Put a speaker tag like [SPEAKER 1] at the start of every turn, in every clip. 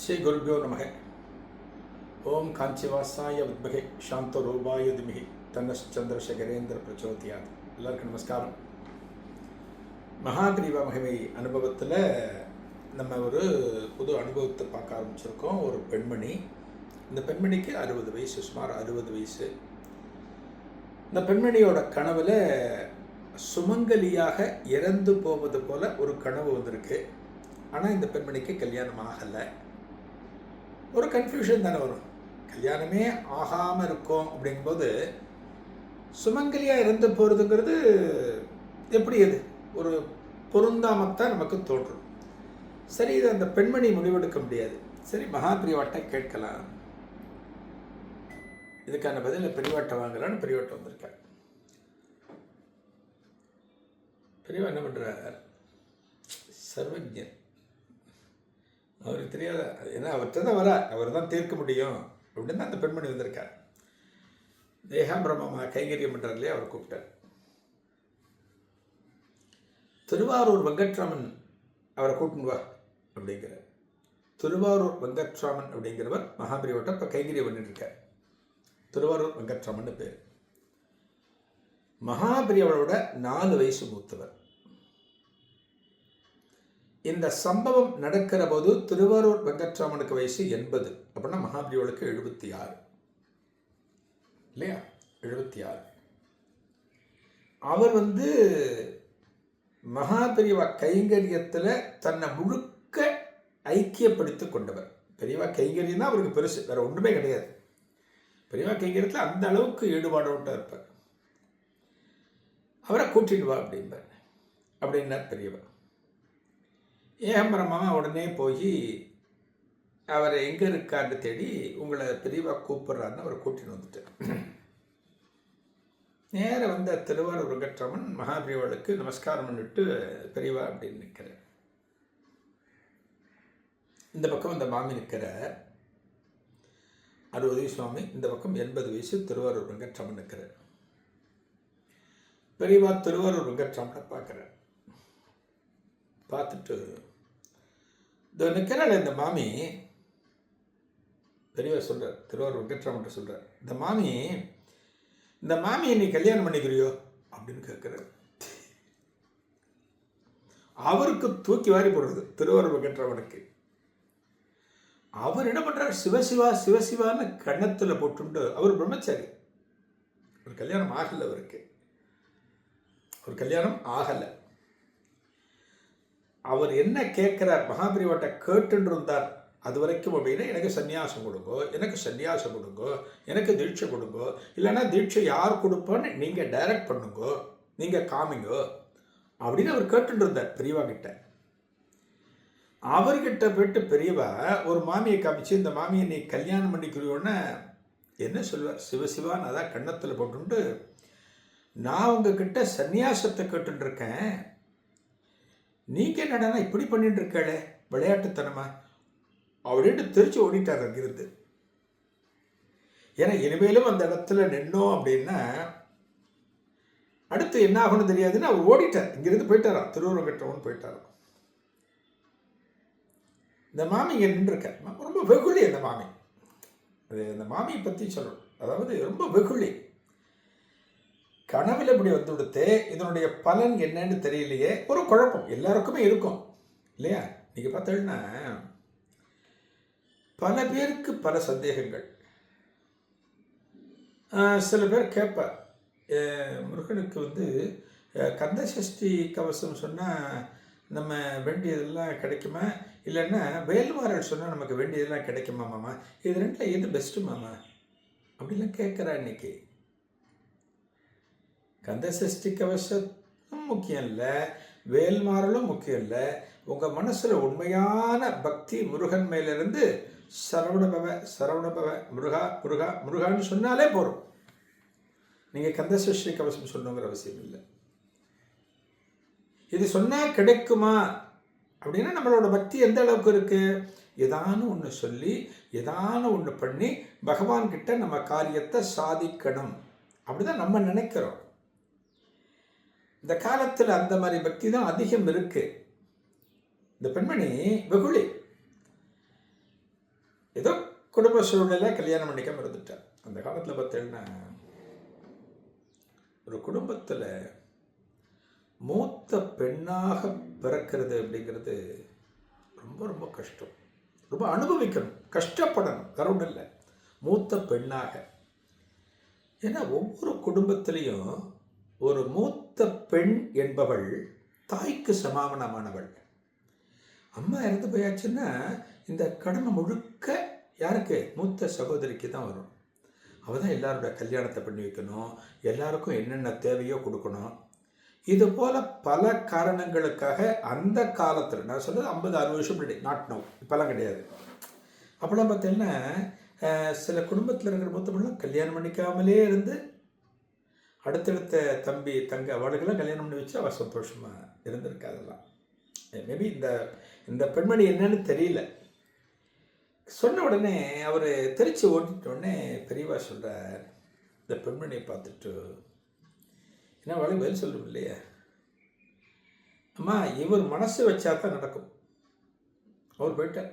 [SPEAKER 1] ஸ்ரீ குருபியோ நமக. ஓம் காஞ்சிவாசாய வித்மகே சாந்த ரூபாய திமிகி தன்னஸ் சந்திரசேகரேந்திர பிரச்சோதியாத். எல்லாருக்கும் நமஸ்காரம். மகாகிரீவ மகிமை அனுபவத்தில் நம்ம ஒரு புது அனுபவத்தை பார்க்க ஆரம்பிச்சிருக்கோம். ஒரு பெண்மணி. இந்த பெண்மணிக்கு அறுபது வயசு சுமார் அறுபது வயசு. இந்த பெண்மணியோட கனவில் சுமங்கலியாக இறந்து போவது போல ஒரு கனவு வந்திருக்கு. ஆனால் இந்த பெண்மணிக்கு கல்யாணம் ஆகலை. ஒரு கன்ஃபியூஷன் தானே வரும். கல்யாணமே ஆகாமல் இருக்கும் அப்படிங்கும்போது சுமங்கலியாக இறந்து போகிறதுங்கிறது எப்படி அது? ஒரு பொருந்தாமத்தான் நமக்கு தோன்றும். சரி இது அந்த பெண்மணி முடிவெடுக்க முடியாது. சரி மகாபிரிவாட்டை கேட்கலாம். இதுக்கான பதில் பெரியவாட்டை வாங்கலான்னு பெரியவாட்டை வந்திருக்கார். பெரியவா என்ன பண்ணுறார் சர்வஜன். அவருக்கு தெரியாத. ஏன்னா அவர்கிட்ட தான் வர அவர் தான் தீர்க்க முடியும் அப்படின்னு தான் அந்த பெண்மணி வந்திருக்கார். தேகாம்பிரமமா கைங்கரியம் பண்ணுறதுலேயே அவர் கூப்பிட்டார். திருவாரூர் வெங்கட்ராமன் அவரை கூட்டின்னு வா அப்படிங்கிறார். திருவாரூர் வெங்கட்ராமன் அப்படிங்கிறவர் மகாபிரிவட்டம் இப்போ கைங்கரியம் பண்ணிட்டு இருக்கார். திருவாரூர் வெங்கட்ராமன் பேர். மகாபிரியவளோட நாலு வயசு மூத்தவர். இந்த சம்பவம் நடக்கிற போது திருவாரூர் வெங்கட்ராமனுக்கு வயசு எண்பது. அப்படின்னா மகாபிரிவளுக்கு எழுபத்தி ஆறு இல்லையா? எழுபத்தி ஆறு அவர் வந்து மகாபிரிவா கைங்கரியத்தில் தன்னை முழுக்க ஐக்கியப்படுத்தி கொண்டவர். பெரியவா கைங்கரியம் தான் அவருக்கு பெருசு வேற ஒன்றுமே கிடையாது. பெரியவா கைங்கரியத்தில் அந்த அளவுக்கு ஈடுபாடோட்ட இருப்பார். அவரை கூட்டிட்டு வா அப்படிம்பார். அப்படின்னார் பெரியவர் ஏகம்பரமா உடனே போய் அவர் எங்கே இருக்கார்னு தேடி உங்களை பெரியவா கூப்பிட்றாருன்னு அவரை கூட்டின்னு வந்துட்டு நேராக வந்த திருவாரூர் வெங்கட்ரமன் மகாபிரிவாளுக்கு நமஸ்காரம் பண்ணிட்டு பெரியவா அப்படின்னு நிற்கிறார் இந்த பக்கம் இந்த மாமி நிற்கிற அறுபது வயசு சுவாமி இந்த பக்கம் எண்பது வயசு திருவாரூர் வெங்கட்ரமன் நிற்கிறார் பெரியவா திருவாரூர் வெங்கட்ரமனை பார்க்குறார். பார்த்துட்டு இந்த நிற்கிறாள் இந்த மாமி? பெரியவர் சொல்கிறார் திருவாரூர் வெங்கட்ராமன் சொல்கிறார் இந்த மாமி இந்த மாமியை நீ கல்யாணம் பண்ணிக்கிறியோ? அப்படின்னு கேட்குறாரு. அவருக்கு தூக்கி வாரி போடுறது திருவாரூர் வெங்கட்ராமனுக்கு. அவர் என்ன பண்ணுறார் சிவசிவா சிவசிவான்னு கண்ணத்தில் போட்டுண்டு அவர் பிரம்மச்சாரி. ஒரு கல்யாணம் ஆகலை அவருக்கு. ஒரு கல்யாணம் ஆகலை. அவர் என்ன கேட்குறார்? மகாபிரிவாட்ட கேட்டுன்னு இருந்தார் அது வரைக்கும் அப்படின்னா எனக்கு சன்னியாசம் கொடுங்கோ எனக்கு சன்னியாசம் கொடுங்கோ எனக்கு தீட்சை கொடுங்கோ இல்லைன்னா தீட்சை யார் கொடுப்போன்னு நீங்கள் டைரக்ட் பண்ணுங்கோ நீங்கள் காமிங்கோ அப்படின்னு அவர் கேட்டுட்டு இருந்தார் பெரியவா கிட்ட. அவர்கிட்ட போயிட்டு பெரியவா ஒரு மாமியை காமிச்சு இந்த மாமியை நீ கல்யாணம் பண்ணிக்கிறியோன்னு என்ன சொல்லுவார்? சிவசிவான்னு அதான் கண்ணத்தில் போட்டுண்டு நான் உங்ககிட்ட சந்நியாசத்தை கேட்டுருக்கேன் நீங்கள் என்னடனா இப்படி பண்ணிட்டு இருக்காளே விளையாட்டுத்தனமா? அப்படின்ட்டு திருச்சி ஓடிட்டார் அங்கிருந்து. ஏன்னா இனிமேலும் அந்த இடத்துல நின்னோம் அப்படின்னா அடுத்து என்ன ஆகணும் தெரியாதுன்னு அவர் ஓடிட்டார். இங்கிருந்து போயிட்டாராம். திருவரங்கட்டவன் போயிட்டாராம். இந்த மாமி இங்கே நின்றுருக்கார். ரொம்ப வெகுளி அந்த மாமி. அது அந்த மாமியை பற்றி சொல்லணும். அதாவது ரொம்ப வெகுளி. கனவில் இப்படி வந்து கொடுத்து இதனுடைய பலன் என்னன்னு தெரியலையே ஒரு குழப்பம். எல்லாருக்குமே இருக்கும். இல்லையா? நீங்கள் பார்த்தீங்கன்னா பல பேருக்கு பல சந்தேகங்கள். சில பேர் கேட்பார். முருகனுக்கு வந்து கந்த சஷ்டி கவசம் சொன்னால் நம்ம வேண்டியதெல்லாம் கிடைக்குமா? இல்லைன்னா வேல்மாரல் சொன்னால் நமக்கு வேண்டியதெல்லாம் கிடைக்குமா மாமா? இது ரெண்டில் எது பெஸ்ட்டு மாமா? அப்படிலாம் கேட்குறா இன்னைக்கு. கந்த சஷ்டி கவசம் முக்கியம் இல்லை வேல்மாறலும் முக்கியம் இல்லை. உங்கள் மனசில் உண்மையான பக்தி முருகன் மேலிருந்து சரவணபவ சரவணபவ முருகா முருகா முருகான்னு சொன்னாலே போதும் நீங்கள் கந்தசஷ்டி கவசம் சொல்லணுங்கிற அவசியம் இல்லை. இது சொன்னால் கிடைக்குமா? அப்படின்னா நம்மளோட பக்தி எந்த அளவுக்கு இருக்குது ஏதானு ஒன்று சொல்லி ஏதானு ஒன்று பண்ணி பகவான்கிட்ட நம்ம காரியத்தை சாதிக்கணும். அப்படி தான் நம்ம நினைக்கிறோம். இந்த காலத்தில் அந்த மாதிரி பக்தி தான் அதிகம் இருக்கு. இந்த பெண்மணி வெகுளி. ஏதோ குடும்ப சூழ்நிலை கல்யாணம் பண்ணிக்காம இருந்துட்டார் அந்த காலத்தில் பார்த்தீங்கன்னா ஒரு குடும்பத்தில் மூத்த பெண்ணாக பிறக்கிறது அப்படிங்கிறது ரொம்ப ரொம்ப கஷ்டம். ரொம்ப அனுபவிக்கணும். கஷ்டப்படணும். வேற இல்லை. மூத்த பெண்ணாக. ஏன்னா ஒவ்வொரு குடும்பத்திலையும் ஒரு மூத்த பெண் என்பவள் தாய்க்கு சமாவனமானவள் அம்மா இறந்து போயாச்சுன்னா இந்த கடமை முழுக்க யாருக்கு? மூத்த சகோதரிக்கு தான் வரும். அவள் தான் எல்லாரோட கல்யாணத்தை பண்ணி வைக்கணும் எல்லாருக்கும் என்னென்ன தேவையோ கொடுக்கணும். இது போல பல காரணங்களுக்காக அந்த காலத்தில் நான் சொல்றது ஐம்பது அறுபது வருஷம் முன்னாடி நாட் நோ இப்போல்லாம் கிடையாது. அப்போலாம் பார்த்தீங்கன்னா சில குடும்பத்தில் இருக்கிற மூத்தவங்களாம் கல்யாணம் பண்ணிக்காமலே இருந்து அடுத்தடுத்த தம்பி தங்க அவளுக்கெல்லாம் கல்யாணம் பண்ணி வச்சு அவள் சந்தோஷமாக இருந்திருக்கா அதெல்லாம். மேபி இந்த இந்த பெண்மணி என்னன்னு தெரியல. சொன்ன உடனே அவர் திருச்சி ஓட்டிட்ட உடனே பெரியவா சொல்கிறார் இந்த பெண்மணியை பார்த்துட்டு என்ன வழி பதில் சொல்லும் இல்லையா? அம்மா இவர் மனசு வச்சா தான் நடக்கும். அவர் போயிட்டார்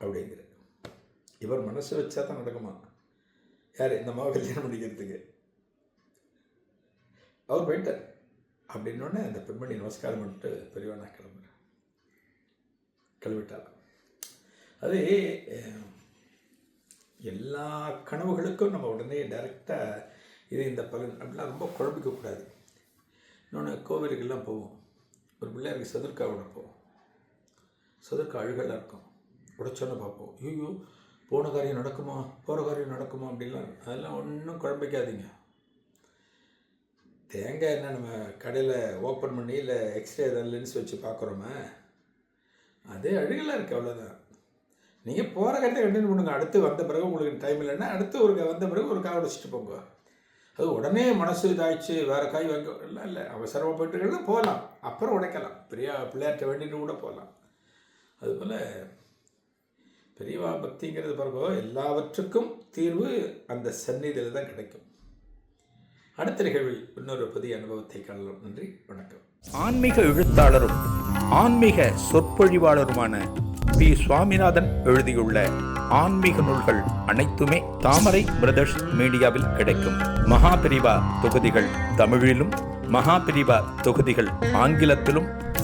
[SPEAKER 1] அப்படிங்கிற இவர் மனசு வச்சா தான் நடக்குமா? யார் இந்த அம்மாவை கல்யாணம் பண்ணிக்கிறதுக்கு? அவர் போயிட்டார். அப்படின்னோடனே அந்த பெண்மணி நமஸ்காரம் பண்ணிட்டு பெரியவா நான் கிளம்புறேன் கிளம்பிட்டாள். அது எல்லா கனவுகளுக்கும் நம்ம உடனே டைரெக்டாக இது இந்த பலன் அப்படிலாம் ரொம்ப குழம்பிக்க கூடாது. இன்னொன்று கோவிலுக்கெல்லாம் போவோம். ஒரு பிள்ளையாருக்கு சதுர்க்கா விட போவோம் சதுர்க்கா அழுகலாக இருக்கும். உடைச்சோன்னு பார்ப்போம். ஐயோ போன காரியம் நடக்குமா? போகிற காரியம் நடக்குமா? அப்படிலாம் அதெல்லாம் ஒன்றும் குழம்பிக்காதீங்க. தேங்காய் என்ன நம்ம கடையில் ஓப்பன் பண்ணி இல்லை எக்ஸ்ரே ஏதாவது லென்ஸ் வச்சு பார்க்குறோமே அதே அழுகலாக இருக்குது அவ்வளோதான் நீங்கள் போகிற கட்டத்தை கண்டினியூ பண்ணுங்க. அடுத்து வந்த பிறகு உங்களுக்கு டைம் இல்லைன்னா அடுத்து ஒரு க- வந்த பிறகு ஒரு காய் உடைச்சிட்டு போங்க. அது உடனே மனசு இதாகிடுச்சு வேறு காய் வாங்க இல்லை இல்லை. அவசரமாக போயிட்டு போகலாம் அப்புறம் உடைக்கலாம். பெரிய பிள்ளையார்கிட்ட வேண்டிட்டு கூட போகலாம் அதுபோல் பெரியவா பக்திங்கிறது பிறகு எல்லாவற்றுக்கும் தீர்வு அந்த சந்நிதியில் தான் கிடைக்கும். அடுத்த நிகழ்வில் இன்னொரு புதிய அனுபவத்தை காணலாம். நன்றி வணக்கம்.
[SPEAKER 2] ஆன்மீக எழுத்தாளரும் ஆன்மீக சொற்பொழிவாளருமான பி. சுவாமிநாதன் எழுதியுள்ள ஆன்மீக நூல்கள் அனைத்துமே தாமரை பிரதர்ஸ் மீடியாவில் கிடைக்கும். மகாபிரிவா தொகுதிகள் தமிழிலும் மகாபிரிவா தொகுதிகள் ஆங்கிலத்திலும்